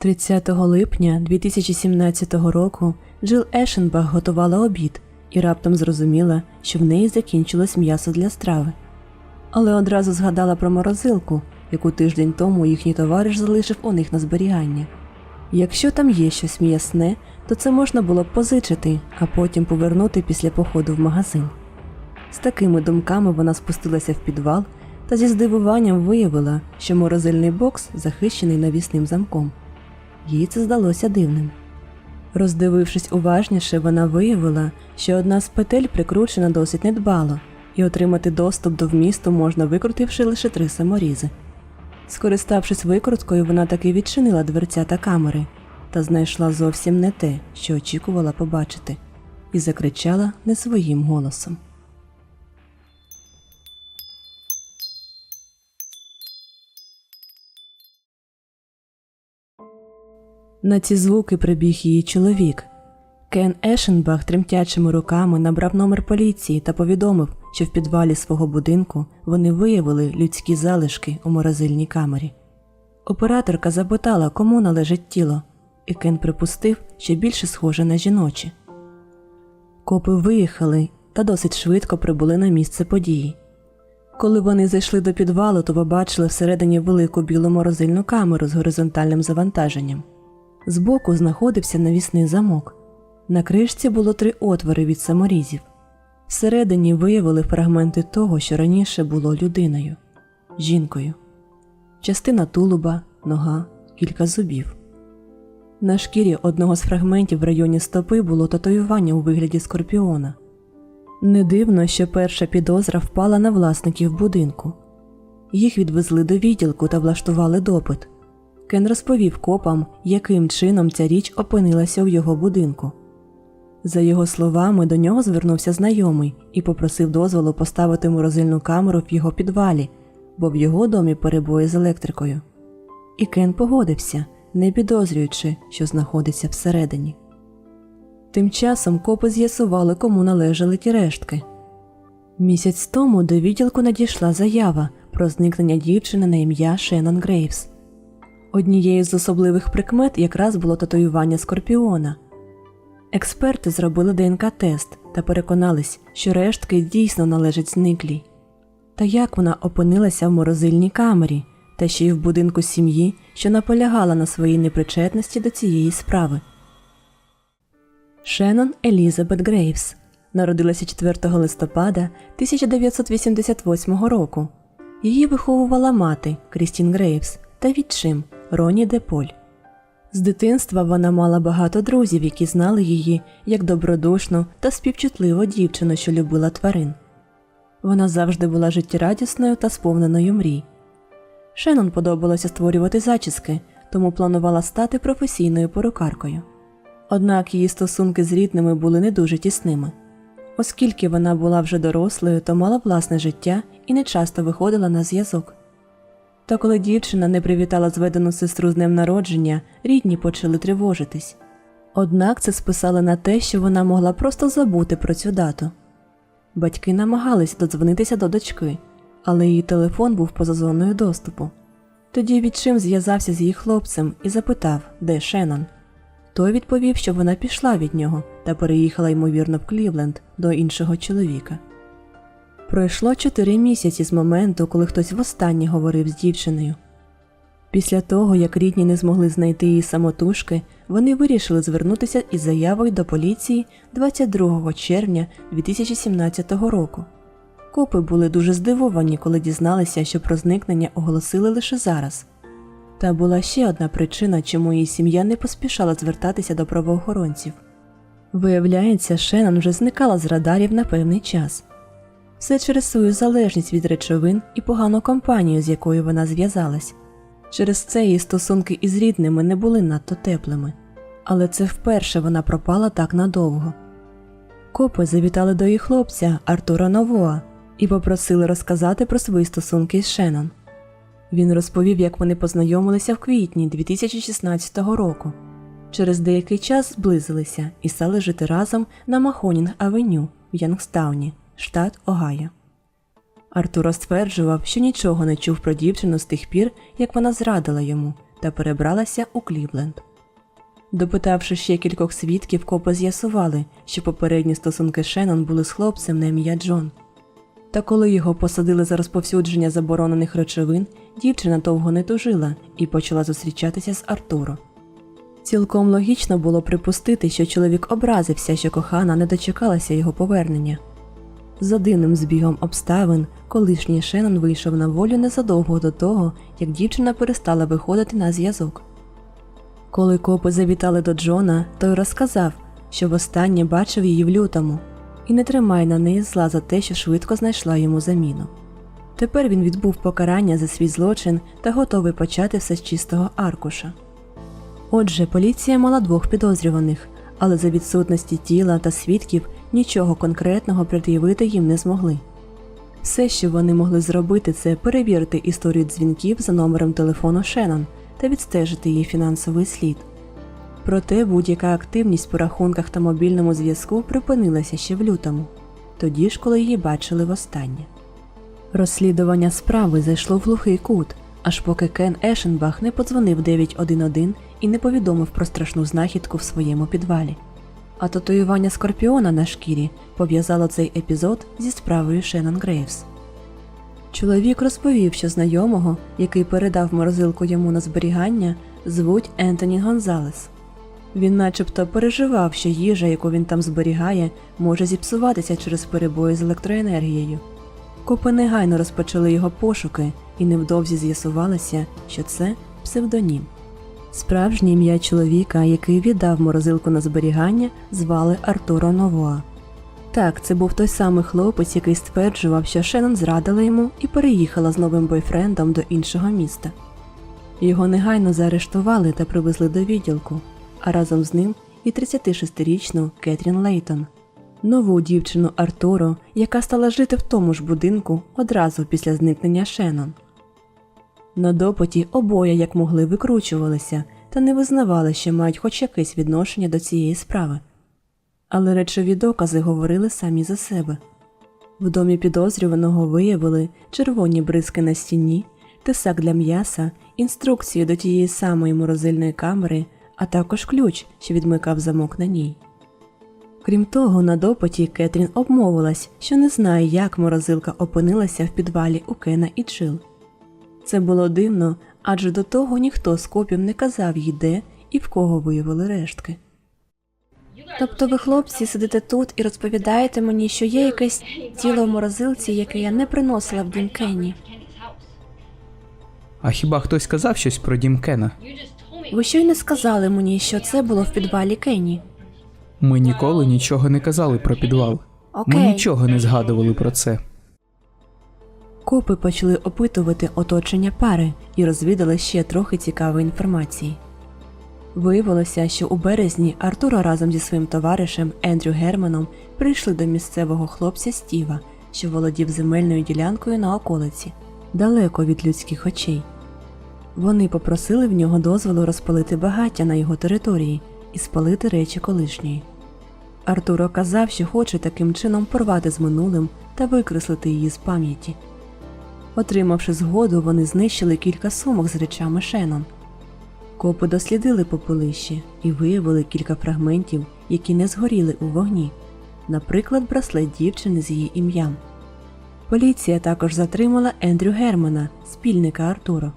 30 липня 2017 року Джил Ешенбах готувала обід і раптом зрозуміла, що в неї закінчилось м'ясо для страви. Але одразу згадала про морозилку, яку тиждень тому їхній товариш залишив у них на зберігання. Якщо там є щось м'ясне, то це можна було б позичити, а потім повернути після походу в магазин. З такими думками вона спустилася в підвал та зі здивуванням виявила, що морозильний бокс захищений навісним замком. Їй це здалося дивним. Роздивившись уважніше, вона виявила, що одна з петель прикручена досить недбало, і отримати доступ до вмісту можна викрутивши лише три саморізи. Скориставшись викруткою, вона таки відчинила дверця та камери та знайшла зовсім не те, що очікувала побачити, і закричала не своїм голосом. На ці звуки прибіг її чоловік. Кен Ешенбах тремтячими руками набрав номер поліції та повідомив, що в підвалі свого будинку вони виявили людські залишки у морозильній камері. Операторка запитала, кому належить тіло, і Кен припустив, що більше схоже на жіноче. Копи виїхали та досить швидко прибули на місце події. Коли вони зайшли до підвалу, то побачили всередині велику білу морозильну камеру з горизонтальним завантаженням. Збоку знаходився навісний замок. На кришці було три отвори від саморізів. Всередині виявили фрагменти того, що раніше було людиною жінкою, частина тулуба, нога, кілька зубів. На шкірі одного з фрагментів в районі стопи було татуювання у вигляді скорпіона. Не дивно, що перша підозра впала на власників будинку. Їх відвезли до відділку та влаштували допит. Кен розповів копам, яким чином ця річ опинилася у його будинку. За його словами, до нього звернувся знайомий і попросив дозволу поставити морозильну камеру в його підвалі, бо в його домі перебої з електрикою. І Кен погодився, не підозрюючи, що знаходиться всередині. Тим часом копи з'ясували, кому належали ті рештки. Місяць тому до відділку надійшла заява про зникнення дівчини на ім'я Шеннон Грейвс. Однією з особливих прикмет якраз було татуювання скорпіона. Експерти зробили ДНК-тест та переконались, що рештки дійсно належать зниклій. Та як вона опинилася в морозильній камері, та ще й в будинку сім'ї, що наполягала на своїй непричетності до цієї справи. Шеннон Елізабет Грейвс народилася 4 листопада 1988 року. Її виховувала мати Крістін Грейвс та відчим Роні Деполь. З дитинства вона мала багато друзів, які знали її як добродушну та співчутливу дівчину, що любила тварин. Вона завжди була життєрадісною та сповненою мрій. Шеннон подобалося створювати зачіски, тому планувала стати професійною порукаркою. Однак її стосунки з рідними були не дуже тісними. Оскільки вона була вже дорослою, то мала власне життя і не часто виходила на зв'язок. Та коли дівчина не привітала зведену сестру з днем народження, рідні почали тривожитись. Однак це списали на те, що вона могла просто забути про цю дату. Батьки намагались додзвонитися до дочки, але її телефон був поза зоною доступу. Тоді відчим зв'язався з її хлопцем і запитав, де Шеннон. Той відповів, що вона пішла від нього та переїхала, ймовірно, в Клівленд до іншого чоловіка. Пройшло чотири місяці з моменту, коли хтось востаннє говорив з дівчиною. Після того, як рідні не змогли знайти її самотужки, вони вирішили звернутися із заявою до поліції 22 червня 2017 року. Копи були дуже здивовані, коли дізналися, що про зникнення оголосили лише зараз. Та була ще одна причина, чому її сім'я не поспішала звертатися до правоохоронців. Виявляється, Шеннон вже зникала з радарів на певний час. Все через свою залежність від речовин і погану компанію, з якою вона зв'язалась. Через це її стосунки із рідними не були надто теплими, але це вперше вона пропала так надовго. Копи завітали до її хлопця Артура Новоа і попросили розказати про свої стосунки з Шеннон. Він розповів, як вони познайомилися в квітні 2016 року. Через деякий час зблизилися і стали жити разом на Махонінг Авеню в Янгстауні, штат Огайо. Артуро стверджував, що нічого не чув про дівчину з тих пір, як вона зрадила йому, та перебралася у Клівленд. Допитавши ще кількох свідків, копи з'ясували, що попередні стосунки Шеннон були з хлопцем на ім'я Джон. Та коли його посадили за розповсюдження заборонених речовин, дівчина довго не тужила і почала зустрічатися з Артуро. Цілком логічно було припустити, що чоловік образився, що кохана не дочекалася його повернення. За дивним збігом обставин, колишній Шеннон вийшов на волю незадовго до того, як дівчина перестала виходити на зв'язок. Коли копи завітали до Джона, той розказав, що востаннє бачив її в лютому, і не тримає на неї зла за те, що швидко знайшла йому заміну. Тепер він відбув покарання за свій злочин та готовий почати все з чистого аркуша. Отже, поліція мала двох підозрюваних, але за відсутності тіла та свідків нічого конкретного пред'явити їм не змогли. Все, що вони могли зробити, це перевірити історію дзвінків за номером телефону Шеннон та відстежити її фінансовий слід. Проте будь-яка активність по рахунках та мобільному зв'язку припинилася ще в лютому, тоді ж, коли її бачили востаннє. Розслідування справи зайшло в глухий кут, аж поки Кен Ешенбах не подзвонив 911 і не повідомив про страшну знахідку в своєму підвалі. А татуювання скорпіона на шкірі пов'язало цей епізод зі справою Шеннон Грейвс. Чоловік розповів, що знайомого, який передав морозилку йому на зберігання, звуть Ентоні Гонзалес. Він начебто переживав, що їжа, яку він там зберігає, може зіпсуватися через перебої з електроенергією. Копи негайно розпочали його пошуки, і невдовзі з'ясувалося, що це псевдонім. Справжнє ім'я чоловіка, який віддав морозилку на зберігання, звали Артуро Новоа. Так, це був той самий хлопець, який стверджував, що Шеннон зрадила йому і переїхала з новим бойфрендом до іншого міста. Його негайно заарештували та привезли до відділку, а разом з ним і 36-річну Кетрін Лейтон, нову дівчину Артуро, яка стала жити в тому ж будинку одразу після зникнення Шеннон. На допиті обоє як могли викручувалися та не визнавали, що мають хоч якесь відношення до цієї справи. Але речові докази говорили самі за себе. В домі підозрюваного виявили червоні бризки на стіні, тисак для м'яса, інструкцію до тієї самої морозильної камери, а також ключ, що відмикав замок на ній. Крім того, на допиті Кетрін обмовилась, що не знає, як морозилка опинилася в підвалі у Кена і Джил. Це було дивно, адже до того ніхто з копів не казав їй де і в кого виявили рештки. Тобто ви, хлопці, сидите тут і розповідаєте мені, що є якесь тіло в морозилці, яке я не приносила в дім Кенні. А хіба хтось сказав щось про дім Кена? Ви щойно сказали мені, що це було в підвалі Кенні. Ми ніколи нічого не казали про підвал. Ми нічого не згадували про це. Копи почали опитувати оточення пари і розвідали ще трохи цікавої інформації. Виявилося, що у березні Артуро разом зі своїм товаришем Ендрю Германом прийшли до місцевого хлопця Стіва, що володів земельною ділянкою на околиці, далеко від людських очей. Вони попросили в нього дозволу розпалити багаття на його території і спалити речі колишньої. Артуро казав, що хоче таким чином порвати з минулим та викреслити її з пам'яті. Отримавши згоду, вони знищили кілька сумок з речами Шеннон. Копи дослідили попелище і виявили кілька фрагментів, які не згоріли у вогні, наприклад, браслет дівчини з її ім'ям. Поліція також затримала Ендрю Германа, спільника Артуро.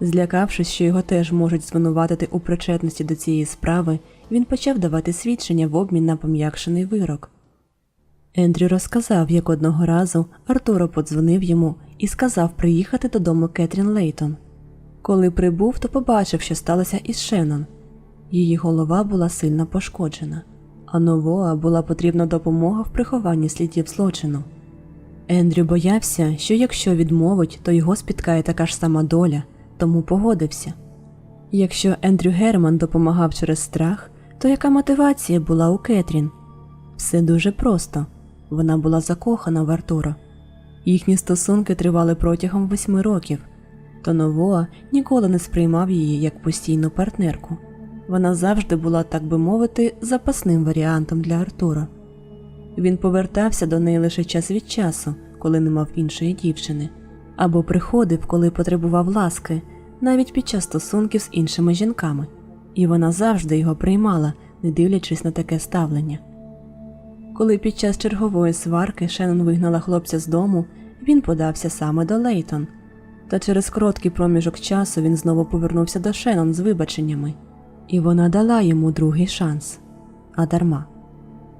Злякавшись, що його теж можуть звинуватити у причетності до цієї справи, він почав давати свідчення в обмін на пом'якшений вирок. Ендрю розказав, як одного разу Артуро подзвонив йому і сказав приїхати додому Кетрін Лейтон. Коли прибув, то побачив, що сталося із Шеннон. Її голова була сильно пошкоджена, а Новоа була потрібна допомога в прихованні слідів злочину. Ендрю боявся, що якщо відмовить, то його спіткає така ж сама доля, тому погодився. Якщо Ендрю Герман допомагав через страх, то яка мотивація була у Кетрін? Все дуже просто вона була закохана в Артура. Їхні стосунки тривали протягом восьми років, то Новоа ніколи не сприймав її як постійну партнерку. Вона завжди була, так би мовити, запасним варіантом для Артура. Він повертався до неї лише час від часу, коли не мав іншої дівчини, або приходив, коли потребував ласки, навіть під час стосунків з іншими жінками, і вона завжди його приймала, не дивлячись на таке ставлення. Коли під час чергової сварки Шеннон вигнала хлопця з дому, він подався саме до Лейтон. Та через короткий проміжок часу він знову повернувся до Шеннон з вибаченнями, і вона дала йому другий шанс. А дарма.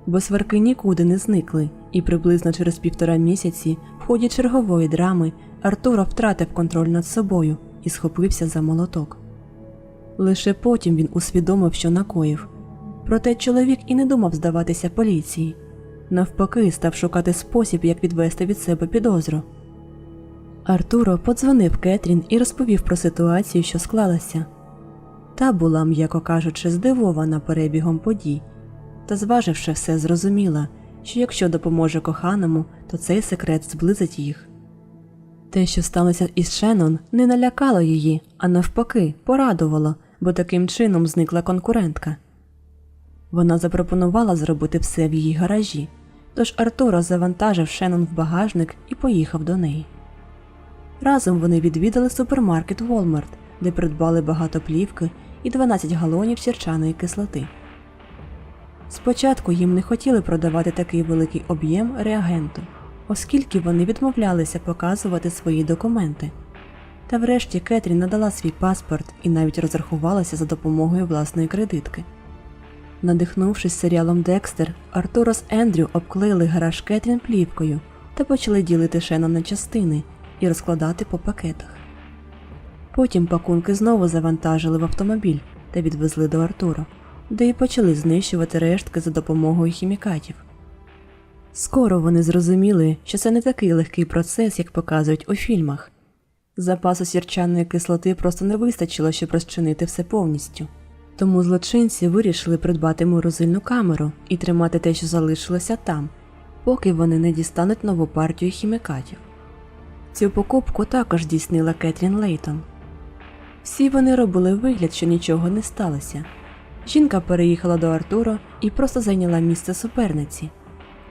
Бо сварки нікуди не зникли, і приблизно через півтора місяці, в ході чергової драми, Артуро втратив контроль над собою і схопився за молоток. Лише потім він усвідомив, що накоїв. Проте чоловік і не думав здаватися поліції. Навпаки, став шукати спосіб, як відвести від себе підозру. Артуро подзвонив Кетрін і розповів про ситуацію, що склалася. Та була, м'яко кажучи, здивована перебігом подій, та, зваживши все, зрозуміла, що якщо допоможе коханому, то цей секрет зблизить їх. Те, що сталося із Шеннон, не налякало її, а навпаки, порадувало, бо таким чином зникла конкурентка. Вона запропонувала зробити все в її гаражі, тож Артуро завантажив Шеннон в багажник і поїхав до неї. Разом вони відвідали супермаркет Walmart, де придбали багато плівки і 12 галонів сірчаної кислоти. Спочатку їм не хотіли продавати такий великий об'єм реагенту, оскільки вони відмовлялися показувати свої документи. Та врешті Кетрін надала свій паспорт і навіть розрахувалася за допомогою власної кредитки. Надихнувшись серіалом Декстер, Артуро з Ендрю обклеїли гараж Кетрін плівкою та почали ділити Шеннон на частини і розкладати по пакетах. Потім пакунки знову завантажили в автомобіль та відвезли до Артуро, де й почали знищувати рештки за допомогою хімікатів. Скоро вони зрозуміли, що це не такий легкий процес, як показують у фільмах. Запасу сірчаної кислоти просто не вистачило, щоб розчинити все повністю. Тому злочинці вирішили придбати морозильну камеру і тримати те, що залишилося там, поки вони не дістануть нову партію хімікатів. Цю покупку також здійснила Кетрін Лейтон. Всі вони робили вигляд, що нічого не сталося. Жінка переїхала до Артуро і просто зайняла місце суперниці,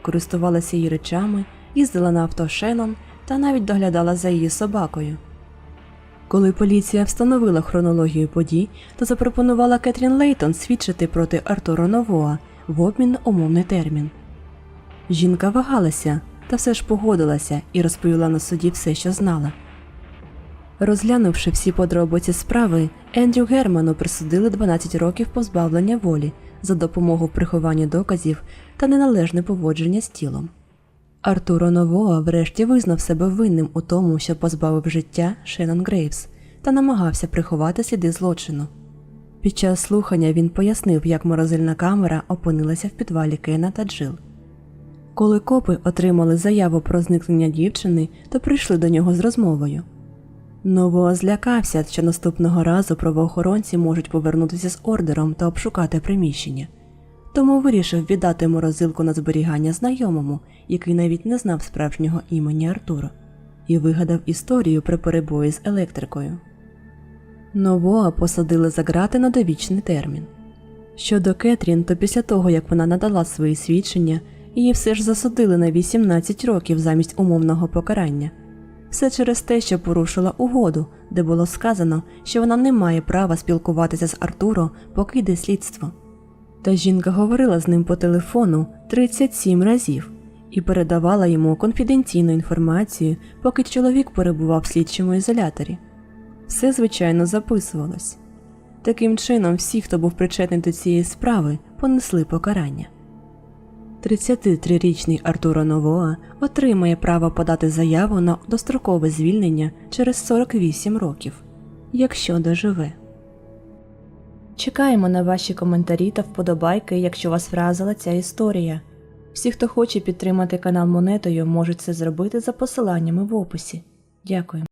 користувалася її речами, їздила на авто Шеннон та навіть доглядала за її собакою. Коли поліція встановила хронологію подій, то запропонувала Кетрін Лейтон свідчити проти Артуро Новоа в обмін на умовний термін. Жінка вагалася, та все ж погодилася і розповіла на суді все, що знала. Розглянувши всі подробиці справи, Ендрю Герману присудили 12 років позбавлення волі за допомогу в прихованні доказів та неналежне поводження з тілом. Артуро Новоа врешті визнав себе винним у тому, що позбавив життя Шеннон Грейвс та намагався приховати сліди злочину. Під час слухання він пояснив, як морозильна камера опинилася в підвалі Кена та Джил. Коли копи отримали заяву про зникнення дівчини, то прийшли до нього з розмовою. Новоа злякався, що наступного разу правоохоронці можуть повернутися з ордером та обшукати приміщення, тому вирішив віддати морозилку на зберігання знайомому, який навіть не знав справжнього імені Артура, і вигадав історію про перебої з електрикою. Новоа посадили за грати на довічний термін. Щодо Кетрін, то після того, як вона надала свої свідчення, її все ж засудили на 18 років замість умовного покарання. Все через те, що порушила угоду, де було сказано, що вона не має права спілкуватися з Артуро, поки йде слідство. Та жінка говорила з ним по телефону 37 разів і передавала йому конфіденційну інформацію, поки чоловік перебував в слідчому ізоляторі. Все, звичайно, записувалось. Таким чином, всі, хто був причетний до цієї справи, понесли покарання. 33-річний Артуро Новоа отримає право подати заяву на дострокове звільнення через 48 років, якщо доживе. Чекаємо на ваші коментарі та вподобайки, якщо вас вразила ця історія. Всі, хто хоче підтримати канал монетою, можуть це зробити за посиланнями в описі. Дякую.